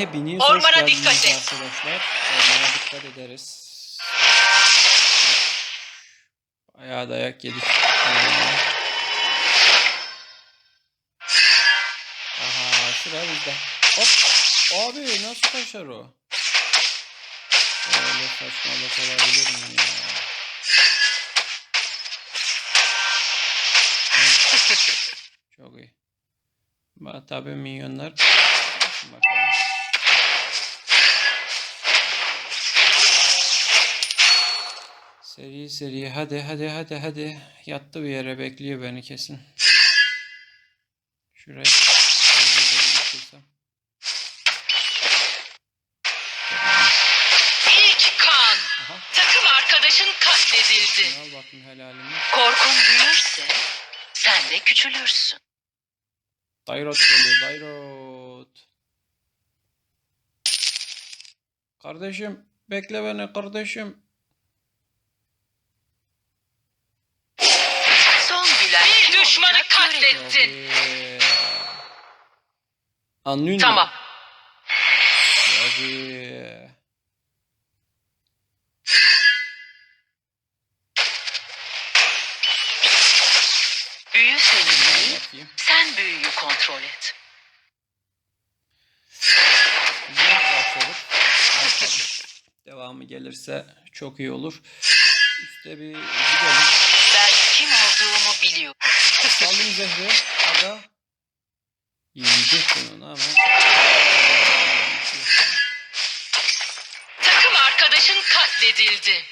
hepiniz Ormana hoş geldiniz dikkat et. arkadaşlar. Ormana dikkat ederiz. Bayağı dayak yedik. Aha sıra bizde. Hop. Abi nasıl kaçar o? Öyle saçmalık olabilir mi ya? Çok iyi. Tabii minyonlar. Bakalım. Seri seri hadi hadi hadi hadi. Yattı bir yere bekliyor beni kesin. Şuraya. İlk kan. Aha. Takım arkadaşın katledildi. Al bakayım helalini. Korkun büyürse sen de küçülürsün. Dairot geliyor Dairot. Kardeşim bekle beni kardeşim. Son gülen Bir düşmanı katlettin. Anlıyor musun? Tamam. Abi. Büyü senin değil. Sen büyüyü kontrol et. Devamı gelirse çok iyi olur. Üste bir gidelim. Biliyorum. Saldım zehri. Aga. Yiyecektin onu ama. Takım arkadaşın katledildi.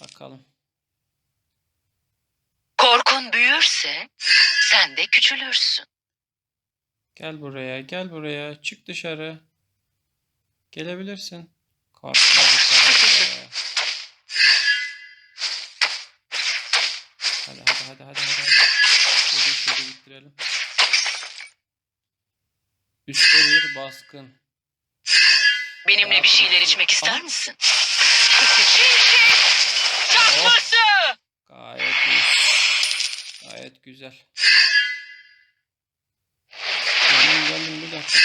Bakalım. Korkun büyürse sen de küçülürsün. Gel buraya, gel buraya. Çık dışarı. Gelebilirsin. Korkma dışarı. Hadi hadi hadi hadi hadi. Şöyle şöyle bitirelim. Üstte bir baskın. Benimle bir şeyler içmek ister misin? Çakması! Gayet iyi. Gayet güzel. Dakika.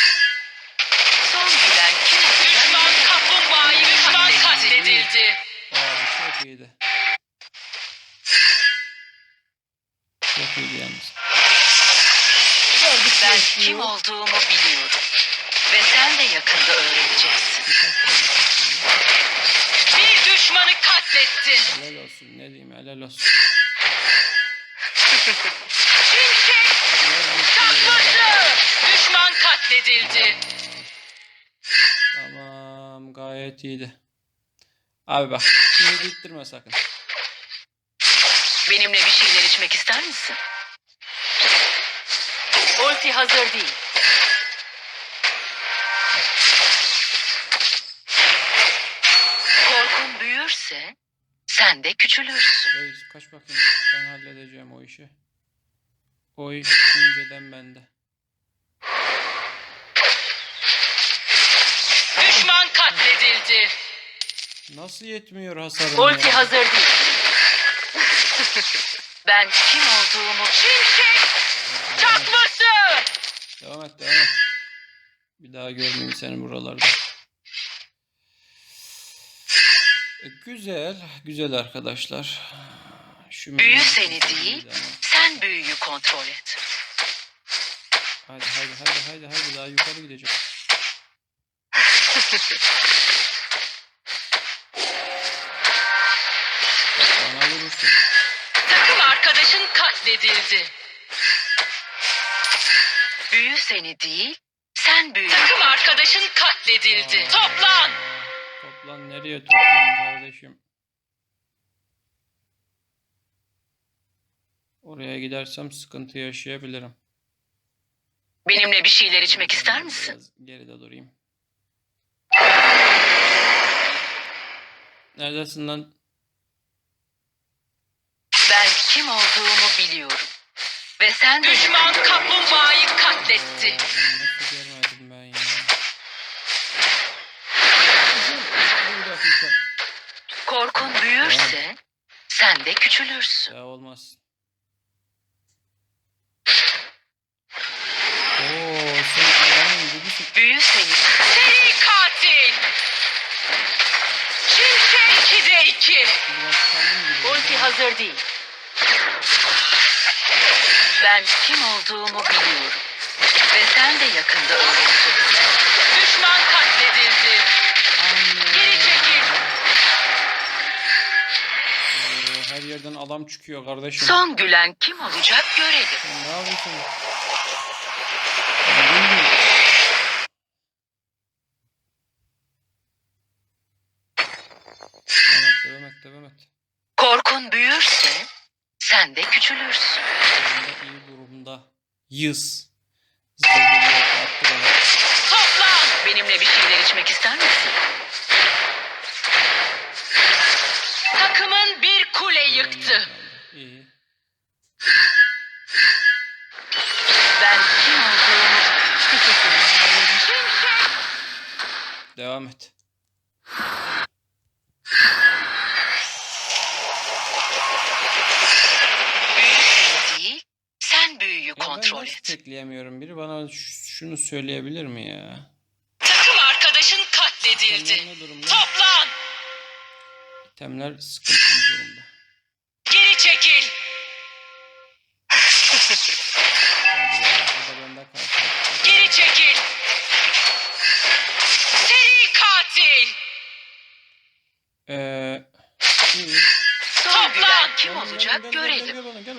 Son gülen kim? Düşman kaplumbağayı düşman katledildi. Abi çok iyiydi. Çok iyiydi yalnız. Ben kim olduğumu biliyorum. Ve sen de yakında öğreneceksin. Bir düşmanı katlettin. Helal olsun ne diyeyim helal olsun. Şimşek çakması! Katledildi. Tamam gayet iyiydi. Abi bak şimdi bittirme sakın. Benimle bir şeyler içmek ister misin? Ulti hazır değil. Korkun büyürse sen de küçülürsün. Reis kaç bakayım ben halledeceğim o işi. O iş inceden bende. Düşman katledildi. Nasıl yetmiyor hasarım Ulti ya? hazır değil. ben kim olduğumu... Şimşek çakması! Devam et devam et. Bir daha görmeyeyim seni buralarda. E, güzel, güzel arkadaşlar. Şu Büyü seni değil, sen büyüyü kontrol et. Hadi hadi hadi hadi hadi daha yukarı gideceğim. Bak, Bana vurursun. Takım arkadaşın katledildi. Büyü seni değil, sen büyü. Takım arkadaşın katledildi. Aa, Toplan! Toplan nereye toplan kardeşim? Oraya gidersem sıkıntı yaşayabilirim. Benimle bir şeyler içmek ister misin? Biraz geride durayım. Neredesin lan? Ben kim olduğumu biliyorum. Ve sen de Düşman kaplumbağayı katletti. Nasıl görmedim ben ya? Korkun büyürse sen de küçülürsün. Ya olmaz. Oo sen adamın gibisin. Büyü seni. Seri katil! Şimşek 2'de 2. Biraz kaldım gibi. Ulti hazır değil. Ben kim olduğumu biliyorum. Ve sen de yakında öğreneceksin. Düşman katledildi. Geri çekil. Oo, her yerden adam çıkıyor kardeşim. Son gülen kim olacak görelim. Sen ne yapıyorsun? Anladın Korkun büyürse sen de küçülürsün. İyi durumda. Yız. Toplan! Benimle bir şeyler içmek ister misin? Takımın bir kule yıktı. İyi. Ben kim olduğumu... Devam et. Büyü seni değil, sen büyüyü Ya tekleyemiyorum? Biri bana şunu söyleyebilir mi ya? Takım arkadaşın katledildi. Toplan! İtemler sıkıntılı durumda. Geri çekil! Geri çekil! Seri katil! Eee... iyi. Toplan! Kim gel, olacak gel, gel, görelim. Gel.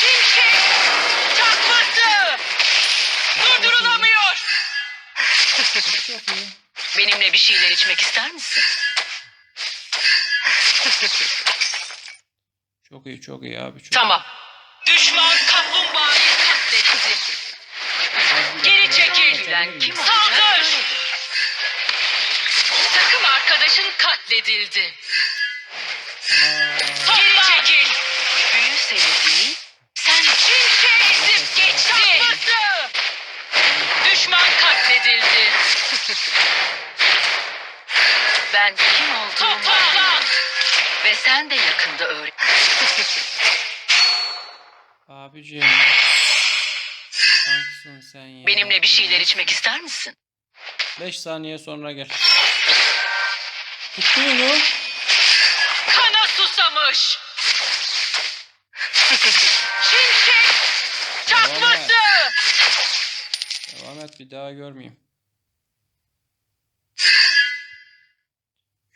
Şimşek! Çakması! Durdurulamıyor! Çok iyi. Benimle bir şeyler içmek ister misin? Çok iyi çok iyi abi. Çok Tamam. Düşman kaplumbağayı katletti. Geri çekil. Kim Saldır! Takım arkadaşın katledildi. Aa, Geri çekil. Büyü seni değil, sen şimşeği ezip geçti. Düşman katledildi. Ben kim olduğumu biliyorum. Ve sen de yakında öğren. Abiciğim. Tanksın sen ya. Benimle bir şeyler içmek ister misin? 5 saniye sonra gel. Tuttu mu? Kana susamış. Şimşek çakması. Devam et bir daha görmeyeyim.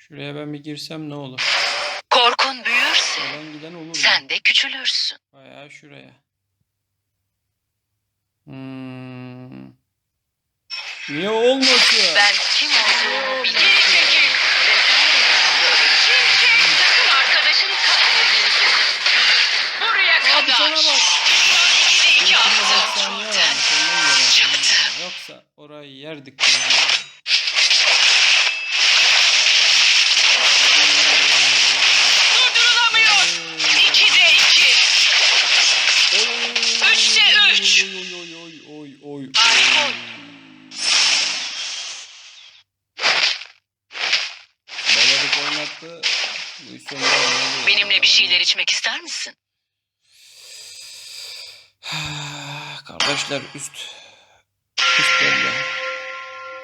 Şuraya ben bir girsem ne olur? Korkun büyürse Oradan giden olur mu? sen de küçülürsün. Bayağı şuraya. Hmm. Niye olmasın? Ben kim olduğumu. Şimşek takım arkadaşın katledildi. Buraya Abi kadar. sana bak. Düşman 2'de 2 Ultime beş attı. saniye varmış, ondan yiyorum. Çıktı. Yoksa orayı yerdik. biz. Durdurulamıyor. 2'de 2. Oy, Üçte üç. Oy oy oy oy oy. Harika oy. oyun. Baladık oynattı. Bu iş sonunda oynadı. Benimle bir şeyler içmek ister misin? Kardeşler üst. Üst bölge.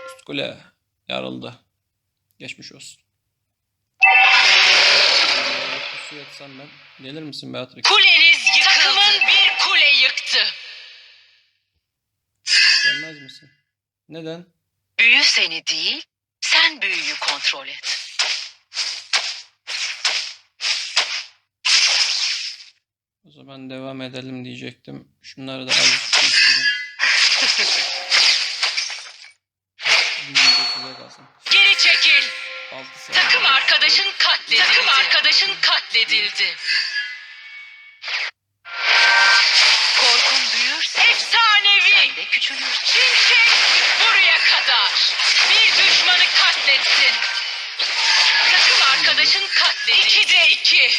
Üst kule yarıldı. Geçmiş olsun. Pusu yatsam ben. Gelir misin Beatrix? Kuleniz yıkıldı. Takımın bir kule yıktı. Gelmez misin? Neden? Büyü seni değil, sen büyüyü kontrol et. Zaman devam edelim diyecektim. Şunları da az değiştireyim. Büyüğü de size kalsın. Geri çekil. Takım arkadaşın katledildi. Takım arkadaşın katledildi. Korkun büyürse efsanevi. Sen de küçülürsün. Şimşek buraya kadar. Bir düşmanı katlettin. Takım arkadaşın katledildi. İkide iki.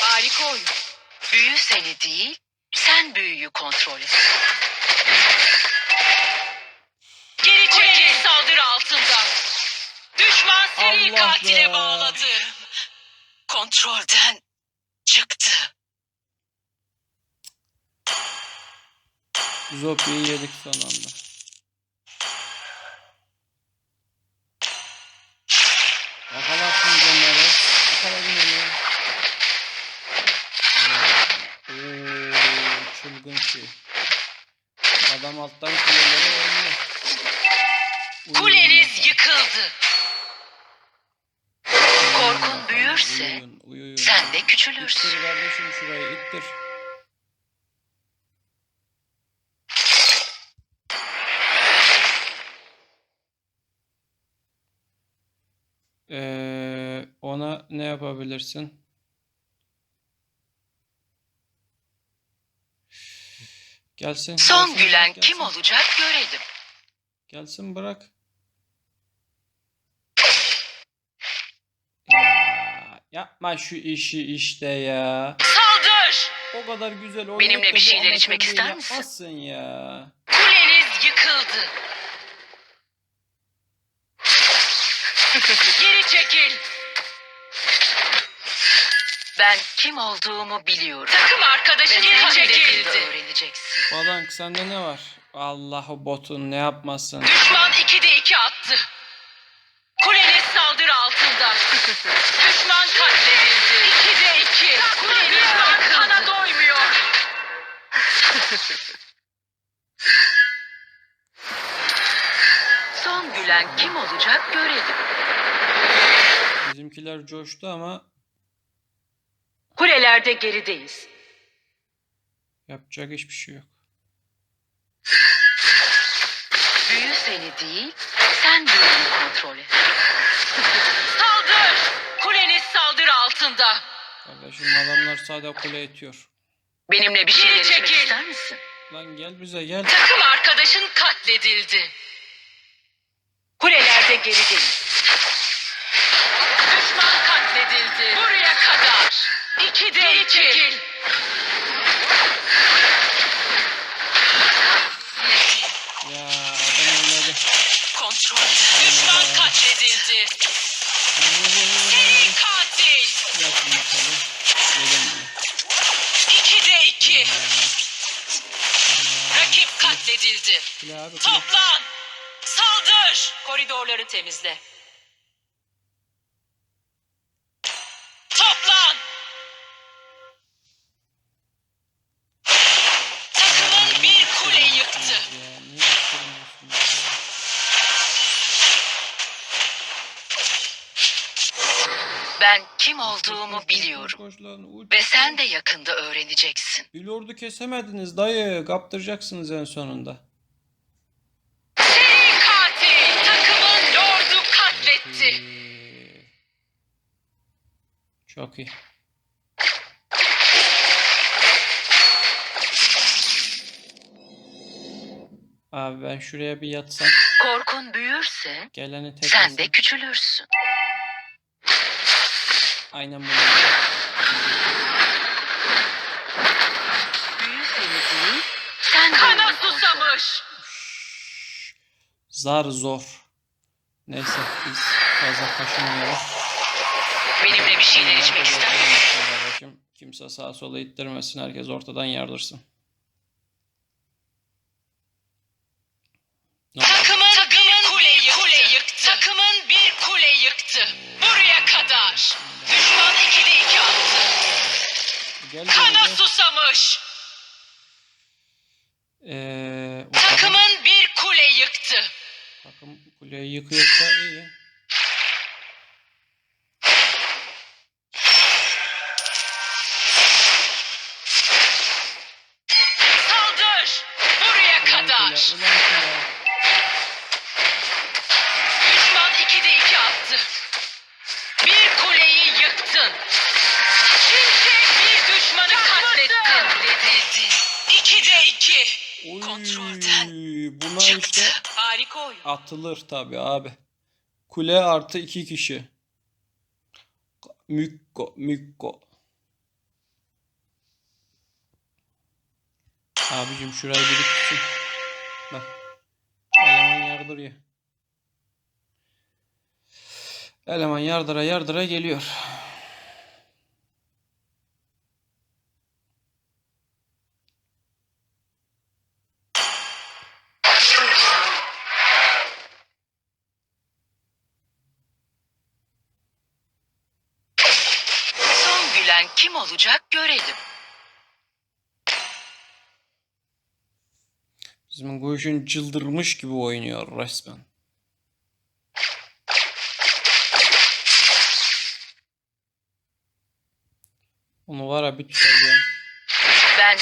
Harika oyun. Büyü seni değil, sen büyüyü kontrol et. Geri çekil saldırı altında. Düşman seri Allah katile be. bağladı. kontrolden çıktı. Zopya'yı yedik son anda. Yakalarsın onları. Yakaladın onu. Oo, çılgın şey. Adam alttan kuleleri oynuyor. Uyuyun Kuleniz yıkıldı. Korkun büyürse uyuyun, uyuyun. Sen de küçülürsün. İttir kardeşim şurayı ittir. Ee, ona ne yapabilirsin? Gelsin. Son gelsin, gülen gelsin. kim olacak görelim. Gelsin bırak. Ya, yapma şu işi işte ya. Saldır! O kadar güzel oynayıp Benimle bir şeyler içmek ister misin? Yapmazsın ya. Kuleniz yıkıldı. Ben kim olduğumu biliyorum. Takım arkadaşın geri çekildi. öğreneceksin. Badank sende ne var? Allah o botun ne yapmasın. Düşman 2'de 2 attı. Kuleniz saldırı altında. Düşman katledildi. 2'de 2. Kuleniz kana doymuyor. Son gülen kim olacak görelim. Bizimkiler coştu ama Kulelerde gerideyiz. yapacak hiçbir şey yok. Büyü seni değil, sen büyüyü kontrol et. Saldır! Kuleniz saldırı altında. Kardeşim adamlar sadece kule itiyor. Benimle bir şeyler içmek ister misin? Lan gel bize gel. Takım arkadaşın katledildi. Kulelerde gerideyiz. Düşman katledildi. Buraya kadar. İki de Geri çekil. Ya adam oynadı. Kontrolden. Düşman katledildi. Seri katil. Bakalım. Buraya. İki de iki. Rakip katledildi. Kule abi kule. Toplan. Saldır. Koridorları temizle. Ben kim olduğumu biliyorum. Ve sen de yakında öğreneceksin. Bir lordu kesemediniz dayı. Kaptıracaksınız en sonunda. Seri katil. Takımın lordu katletti. Çok iyi. Abi ben şuraya bir yatsam. Korkun büyürse Geleni tek sen de küçülürsün. Aynen sen Kana susamış. Zar zor. Neyse biz fazla kaşınmayalım. Benimle bir şeyler içmek ister misin? Kimse sağa sola ittirmesin. Herkes ortadan yardırsın. Gel Kana susamış. Ee, Takımın bir kule yıktı. takım kuleyi yıkıyorsa atılır tabi abi. Kule artı iki kişi. Mükko, mükko. Abicim şurayı biri tutsun. Bak. Eleman yardırıyor. Eleman yardıra yardıra geliyor. Gelen kim olacak görelim. Bizim Gojin çıldırmış gibi oynuyor resmen. Onu var ya bir tutacağım. Ben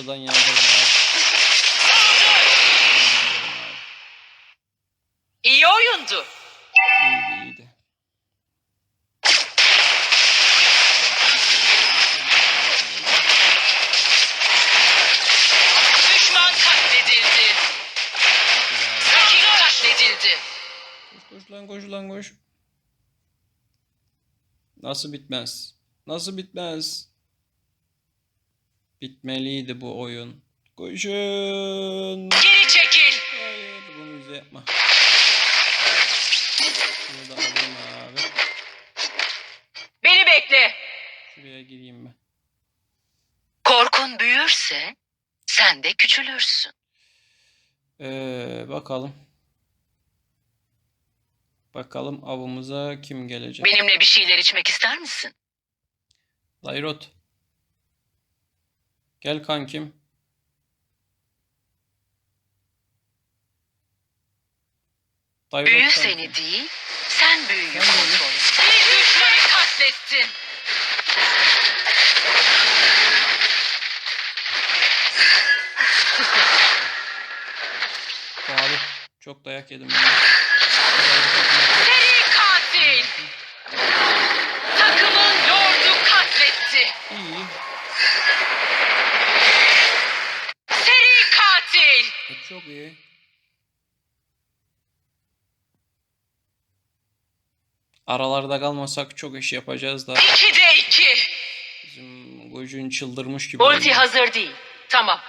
Ortadan yargılar. İyi oyundu. İyiydi iyiydi. Düşman katledildi. Rakip katledildi. Koş koş lan koş lan koş. Nasıl bitmez? Nasıl bitmez? Bitmeliydi bu oyun. Koşun. Geri çekil. Hayır bunu bize yapma. Şunu da alayım abi. Beni bekle. Şuraya gireyim ben. Korkun büyürse sen de küçülürsün. Ee, bakalım. Bakalım avımıza kim gelecek? Benimle bir şeyler içmek ister misin? Dairot. Gel kankim. Büyü seni değil, sen büyüyü kontrol et. Bir düşmanı katlettin. Abi çok dayak yedim ben katil. Takımın lordu katletti. İyi. Seri katil. E, çok iyi. Aralarda kalmasak çok iş yapacağız da İkide iki. bizim Gojun çıldırmış gibi. Ulti oynuyor. hazır değil. Tamam.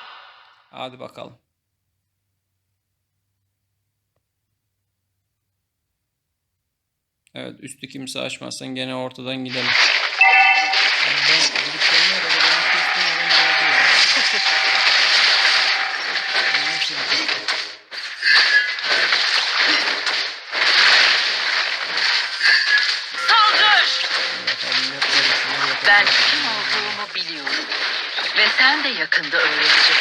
Hadi bakalım. Evet üstü kimse açmazsan gene ortadan gidelim. Ben kim olduğumu biliyorum. Ve sen de yakında öğreneceksin.